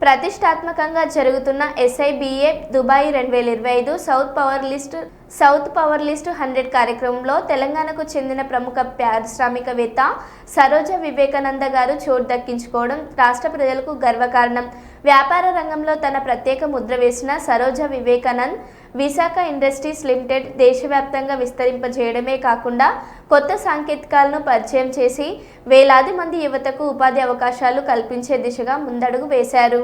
ప్రతిష్టాత్మకంగా జరుగుతున్న ఎస్ఐబిఏ దుబాయ్ రెండు వేల ఇరవై ఐదు south power list south power list hundred కార్యక్రమంలో తెలంగాణకు చెందిన ప్రముఖ పారిశ్రామికవేత్త సరోజ వివేకానంద గారు చోటు దక్కించుకోవడం రాష్ట్ర ప్రజలకు గర్వకారణం. వ్యాపార రంగంలో తన ప్రత్యేక ముద్ర వేసిన సరోజ వివేకానంద్ విశాఖ ఇండస్ట్రీస్ లిమిటెడ్ దేశవ్యాప్తంగా విస్తరింపజేయడమే కాకుండా కొత్త సాంకేతికాలను పరిచయం చేసి వేలాది మంది యువతకు ఉపాధి అవకాశాలు కల్పించే దిశగా ముందడుగు వేశారు.